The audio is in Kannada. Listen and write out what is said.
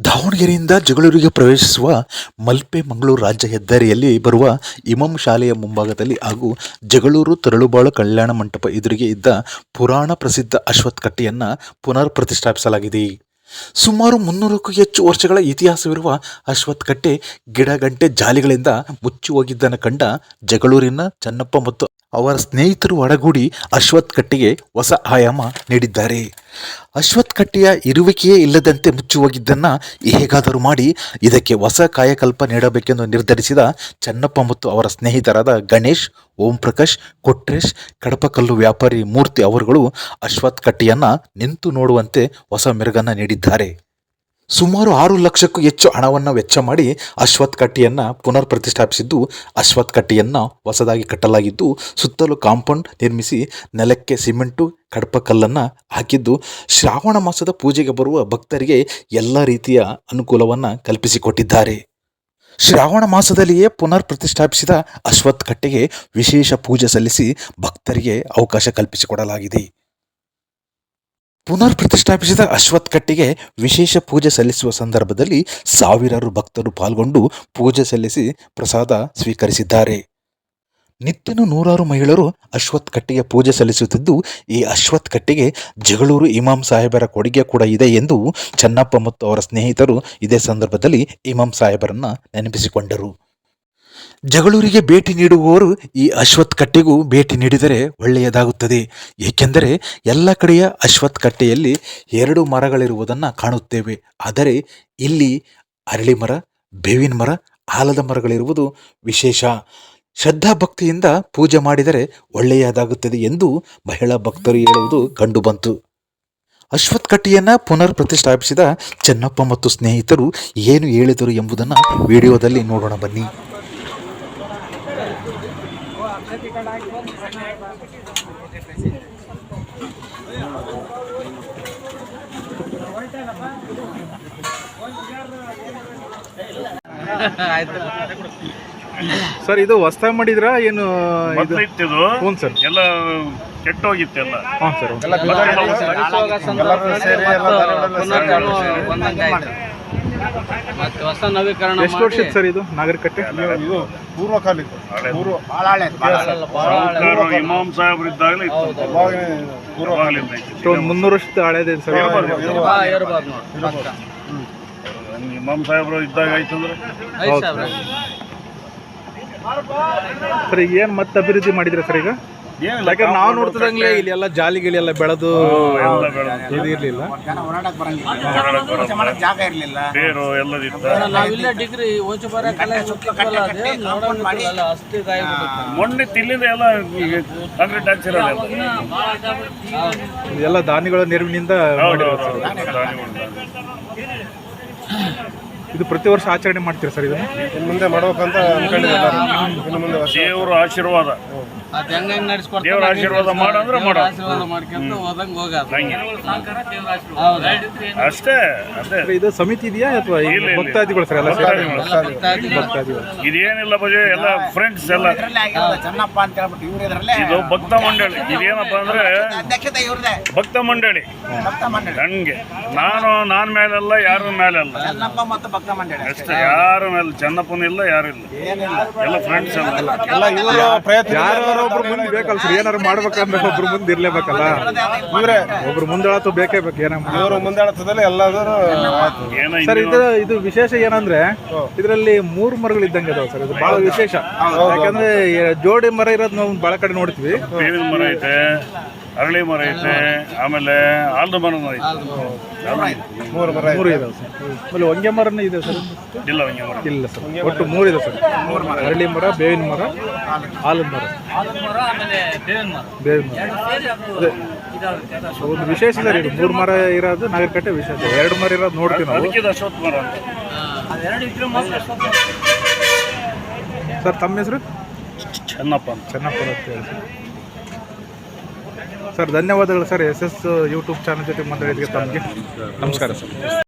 ದಾವಣಗೆರೆಯಿಂದ ಜಗಳೂರಿಗೆ ಪ್ರವೇಶಿಸುವ ಮಲ್ಪೆ ಮಂಗಳೂರು ರಾಜ್ಯ ಹೆದ್ದಾರಿಯಲ್ಲಿ ಬರುವ ಇಮಂ ಶಾಲೆಯ ಮುಂಭಾಗದಲ್ಲಿ ಹಾಗೂ ಜಗಳೂರು ತರಳುಬಾಳು ಕಲ್ಯಾಣ ಮಂಟಪ ಎದುರಿಗೆ ಇದ್ದ ಪುರಾಣ ಪ್ರಸಿದ್ಧ ಅಶ್ವತ್ಥ ಕಟ್ಟೆಯನ್ನು ಪುನರ್ ಪ್ರತಿಷ್ಠಾಪಿಸಲಾಗಿದೆ ಸುಮಾರು ಮುನ್ನೂರಕ್ಕೂ ಹೆಚ್ಚು ವರ್ಷಗಳ ಇತಿಹಾಸವಿರುವ ಅಶ್ವತ್ಥ ಕಟ್ಟೆ ಗಿಡಗಂಟೆ ಜಾಲಿಗಳಿಂದ ಮುಚ್ಚಿ ಹೋಗಿದ್ದನ್ನು ಕಂಡ ಜಗಳೂರಿನ ಚನ್ನಪ್ಪ ಮತ್ತು ಅವರ ಸ್ನೇಹಿತರು ಒಡಗೂಡಿ ಅಶ್ವಥ್ ಕಟ್ಟೆಗೆ ಹೊಸ ಆಯಾಮ ನೀಡಿದ್ದಾರೆ. ಅಶ್ವಥ್ ಕಟ್ಟೆಯ ಇರುವಿಕೆಯೇ ಇಲ್ಲದಂತೆ ಮುಚ್ಚಿ ಹೋಗಿದ್ದನ್ನು ಹೇಗಾದರೂ ಮಾಡಿ ಇದಕ್ಕೆ ಹೊಸ ಕಾಯಕಲ್ಪ ನೀಡಬೇಕೆಂದು ನಿರ್ಧರಿಸಿದ ಚನ್ನಪ್ಪ ಮತ್ತು ಅವರ ಸ್ನೇಹಿತರಾದ ಗಣೇಶ್ ಓಂ ಪ್ರಕಾಶ್ ಕೊಟ್ರೇಶ್, ಕಡಪಕಲ್ಲು ವ್ಯಾಪಾರಿ ಮೂರ್ತಿ ಅವರುಗಳು ಅಶ್ವಥ್ ಕಟ್ಟೆಯನ್ನು ನಿಂತು ನೋಡುವಂತೆ ಹೊಸ ಮೆರುಗನ್ನು ನೀಡಿದ್ದಾರೆ. ಸುಮಾರು ಆರು ಲಕ್ಷಕ್ಕೂ ಹೆಚ್ಚು ಹಣವನ್ನು ವೆಚ್ಚ ಮಾಡಿ ಅಶ್ವತ್ ಕಟ್ಟಿಯನ್ನು ಪುನರ್ ಪ್ರತಿಷ್ಠಾಪಿಸಿದ್ದು ಅಶ್ವತ್ ಕಟ್ಟಿಯನ್ನು ಹೊಸದಾಗಿ ಕಟ್ಟಲಾಗಿದ್ದು, ಸುತ್ತಲೂ ಕಾಂಪೌಂಡ್ ನಿರ್ಮಿಸಿ ನೆಲಕ್ಕೆ ಸಿಮೆಂಟು, ಕಡಪಕಲ್ಲನ್ನು ಹಾಕಿದ್ದು, ಶ್ರಾವಣ ಮಾಸದ ಪೂಜೆಗೆ ಬರುವ ಭಕ್ತರಿಗೆ ಎಲ್ಲ ರೀತಿಯ ಅನುಕೂಲವನ್ನು ಕಲ್ಪಿಸಿಕೊಟ್ಟಿದ್ದಾರೆ. ಶ್ರಾವಣ ಮಾಸದಲ್ಲಿಯೇ ಪುನರ್ ಪ್ರತಿಷ್ಠಾಪಿಸಿದ ಅಶ್ವತ್ ಕಟ್ಟೆಗೆ ವಿಶೇಷ ಪೂಜೆ ಸಲ್ಲಿಸಿ ಭಕ್ತರಿಗೆ ಅವಕಾಶ ಕಲ್ಪಿಸಿಕೊಡಲಾಗಿದೆ. ಪುನರ್ ಪ್ರತಿಷ್ಠಾಪಿಸಿದ ಅಶ್ವತ್ಥಕಟ್ಟಿಗೆ ವಿಶೇಷ ಪೂಜೆ ಸಲ್ಲಿಸುವ ಸಂದರ್ಭದಲ್ಲಿ ಸಾವಿರಾರು ಭಕ್ತರು ಪಾಲ್ಗೊಂಡು ಪೂಜೆ ಸಲ್ಲಿಸಿ ಪ್ರಸಾದ ಸ್ವೀಕರಿಸಿದ್ದಾರೆ. ನಿತ್ಯನೂ ನೂರಾರು ಮಹಿಳೆಯರು ಅಶ್ವತ್ಥ ಕಟ್ಟೆಗೆ ಪೂಜೆ ಸಲ್ಲಿಸುತ್ತಿದ್ದು, ಈ ಅಶ್ವತ್ಥ ಕಟ್ಟಿಗೆ ಜಗಳೂರು ಇಮಾಂ ಸಾಹೇಬರ ಕೊಡುಗೆ ಕೂಡ ಇದೆ ಎಂದು ಚನ್ನಪ್ಪ ಮತ್ತು ಅವರ ಸ್ನೇಹಿತರು ಇದೇ ಸಂದರ್ಭದಲ್ಲಿ ಇಮಾಂ ಸಾಹೇಬರನ್ನು ನೆನಪಿಸಿಕೊಂಡರು. ಜಗಳೂರಿಗೆ ಭೇಟಿ ನೀಡುವವರು ಈ ಅಶ್ವತ್ ಕಟ್ಟೆಗೂ ಭೇಟಿ ನೀಡಿದರೆ ಒಳ್ಳೆಯದಾಗುತ್ತದೆ. ಏಕೆಂದರೆ ಎಲ್ಲ ಕಡೆಯ ಅಶ್ವತ್ ಕಟ್ಟೆಯಲ್ಲಿ ಎರಡು ಮರಗಳಿರುವುದನ್ನು ಕಾಣುತ್ತೇವೆ. ಆದರೆ ಇಲ್ಲಿ ಅರಳಿ ಮರ, ಬೇವಿನ ಮರ, ಆಲದ ಮರಗಳಿರುವುದು ವಿಶೇಷ. ಶ್ರದ್ಧಾ ಭಕ್ತಿಯಿಂದ ಪೂಜೆ ಮಾಡಿದರೆ ಒಳ್ಳೆಯದಾಗುತ್ತದೆ ಎಂದು ಮಹಿಳಾ ಭಕ್ತರು ಹೇಳುವುದು ಕಂಡುಬಂತು ಅಶ್ವತ್ ಕಟ್ಟಿಯನ್ನು ಪುನರ್ ಪ್ರತಿಷ್ಠಾಪಿಸಿದ ಚೆನ್ನಪ್ಪ ಮತ್ತು ಸ್ನೇಹಿತರು ಏನು ಹೇಳಿದರು ಎಂಬುದನ್ನು ವಿಡಿಯೋದಲ್ಲಿ ನೋಡೋಣ ಬನ್ನಿ. ಸರ್ ಇದು ಹೊಸ್ದಾಗಿ ಮಾಡಿದ್ರ? ಏನು ಇದು? ಹ್ಞೂ ಸರ್. ಎಲ್ಲ ಕೆಟ್ಟೋಗಿತ್ತೆಲ್ಲ ಹಾಂ ಸರ್. ಮತ್ತೆ ಹೊಸ ನವೀಕರಣ ಎಷ್ಟು ವರ್ಷದ ಸರ್ ಇದು ನಾಗರಿಕಟ್ಟೆ? ಇದು. ಪೂರ್ವ ಇಮಾಮ್ ಸಾಹೇಬ್ರು ಇದ್ದಾಗಲೇ ಇತ್ತು. ಒಂದು ಮುನ್ನೂರು ವರ್ಷದ ಹಳೇದೇ ಸರ್? ನೋಡಿ ಇಮಾಮ್ ಸಾಹೇಬ್ರು ಇದ್ದಾಗ ಆಯ್ತಂದ್ರೆ ಸರ್ ಏನ್ ಮತ್ತೆ ಅಭಿವೃದ್ಧಿ ಮಾಡಿದ್ರೆ ಸರ್ ಈಗ? ಯಾಕಂದ್ರೆ ನಾವು ನೋಡ್ತಿದಂಗ್ಲೆ ನೋಡ್ತಿದಂಗೆ ಇಲ್ಲಿ ಎಲ್ಲ ಜಾಲಿ ಗಿಳಿ ಎಲ್ಲ ಬೆಳೆದು ಇದು ಇರಲಿಲ್ಲ. ಓಡಾಡಕ್ ಬರಲ್ಲ. ಬೇರು ಎಲ್ಲದಿತ್ತು ನಾವಿಲ್ಲೇ ಡಿಗ್ರಿ ಓಚು ಬರ ಮೊನ್ನೆ ತಿಲ್ಲಿಂದ ಎಲ್ಲ ಕಾಂಕ್ರೀಟ್ ಹಾಕ್ಸಿರಲ್ಲ ಎಲ್ಲ. ದಾನಿಗಳ ನೆರವಿನಿಂದ ಮಾಡಿರೋದು ಸರ್ ಇದು ಪ್ರತಿ ವರ್ಷ ಆಚರಣೆ ಮಾಡ್ತೀರಾ ಸರ್ ಇದನ್ನು? ಇನ್ನು ಮುಂದೆ ಮಾಡಬೇಕಂತ ದೇವರ ಎಲ್ಲರೂ. ಇನ್ನು ಮುಂದೆ ವರ್ಷ. ದೇವ್ರ ಆಶೀರ್ವಾದ. ಅದ್ ಹೆಂಗ್ ಹೆಂಗ್ ನಡ್ಸ್ಕೊಡ್ತಾರೆ ದೇವ್ರ ಆಶೀರ್ವಾದ ಮಾಡಂದ್ರೆ ಮಾಡೋ ಅಷ್ಟೇ ಅದೇ ಸರ್, ಇದು ಸಮಿತಿ ಇದೆಯಾ ಅಥವಾ ಈ ಇಲ್ಲ, ಇಲ್ಲ. ಭಕ್ತಾದಿಗಳು ಸರ್ ಎಲ್ಲ ಸೇರಿ? ಭಕ್ತಾದಿಗಳು. ಭಕ್ತಾದಿಗಳು. ಇದೇನಿಲ್ಲ ಬಜೆ ಎಲ್ಲ ಫ್ರೆಂಡ್ಸ್ ಎಲ್ಲ. ಚೆನ್ನಪ್ಪ ಅಂತ ಹೇಳ್ಬಿಟ್ಟು ಇವ್ರು ಇದ್ರಲ್ಲೇ. ಇದು ಭಕ್ತ ಮಂಡಳಿ. ಇದೇನಪ್ಪ ಅಂದ್ರೆ ಅಧ್ಯಕ್ಷತೆ ಇವ್ರದೇ. ಭಕ್ತ ಮಂಡಳಿ. ಭಕ್ತ ಮಂಡಳಿ. ಹಂಗೆ ನಾನು ನಾನ್ ಮೇಲೆಲ್ಲ ಯಾರ ಮೇಲೆಲ್ಲ. ಚೆನ್ನಪ್ಪ ಮತ್ತು ಭಕ್ತ ಮಂಡಳಿ ಅಷ್ಟೇ. ಯಾರ ಮೇಲೆ ಚೆನ್ನಪ್ಪನ ಇಲ್ಲ ಯಾರಿಲ್ಲ ಎಲ್ಲ ಫ್ರೆಂಡ್ಸ್ ಎಲ್ಲ. ಎಲ್ಲ ಇವರು ಪ್ರಯತ್ನ ಯಾರು ಒಬ್ರು ಮುಂದೆ ಬೇಕಲ್ಲ ಸರ್ ಏನಾರು ಮಾಡ್ಬೇಕಂದ್ರೆ ಒಬ್ರು ಮುಂದೆ ಇರ್ಲೇಬೇಕಲ್ಲ. ಇವರೇ ಒಬ್ರು ಮುಂದಾಳತ್ತು ಬೇಕೇ ಬೇಕು ಏನ ಇವರು ಮುಂದಾಳತ್ತದಲ್ಲಿ ಎಲ್ಲಾದರೂ ಸರ್ ಇನ್ನೂ ಇದು ಇದು ವಿಶೇಷ ಏನಂದ್ರೆ ಇದರಲ್ಲಿ ಮೂರು ಮರಗಳು ಇದ್ದಂಗೆ ಅದಾವ ಸರ್ ಇದು ಬಹಳ ವಿಶೇಷ. ಯಾಕಂದ್ರೆ ಜೋಡಿ ಮರ ಇರೋದು ನಾವು ಬಹಳ ಕಡೆ ನೋಡ್ತೀವಿ. ಮರ ಐತೆ ಅರಳಿ ಮರ ಐತೆ ಆಮೇಲೆ ಆಲ್ದ ಮರ ಐತೆ. ಮೂರು. ಮರ ಮೂರು ಇದಾವೆ ಸರ್. ಆಮೇಲೆ ಹೊಂಗೆ ಮರನೂ ಇದೆ ಸರ್? ಇಲ್ಲ ಹೊಂಗೆ ಮರ. ಇಲ್ಲ ಸರ್. ಒಟ್ಟು ಮೂರು ಇದೆ ಸರ್. ಅರಳಿ ಮರ ಬೇವಿನ ಮರ ಆಲದ ಮರ. ಆಮೇಲೆ ಬೇವಿನ ಮರ. ಮರ. ಒಂದು ವಿಶೇಷ ಇದೆ ಇದು ಮೂರು ಮರ ಇರೋದು ನಾಗರಕಟ್ಟೆ ವಿಶೇಷ. ಎರಡು ಮರ ಇರೋದು ನೋಡ್ತೀವಿ ನಾವು. ಮರ ಅಂತ. ಸರ್ ತಮ್ಮ ಹೆಸರು? ಚೆನ್ನಪ್ಪ ಅಂತ. ಚೆನ್ನಪ್ಪ ಅಂತ ಹೇಳಿ ಸರ್. ಸರ್ ಧನ್ಯವಾದಗಳು sir S S YouTube channel ಜೊತೆ ಮಾತಾಡಿದ್ದಕ್ಕೆ ತಮಗೆ. ನಮಸ್ಕಾರ ಸರ್.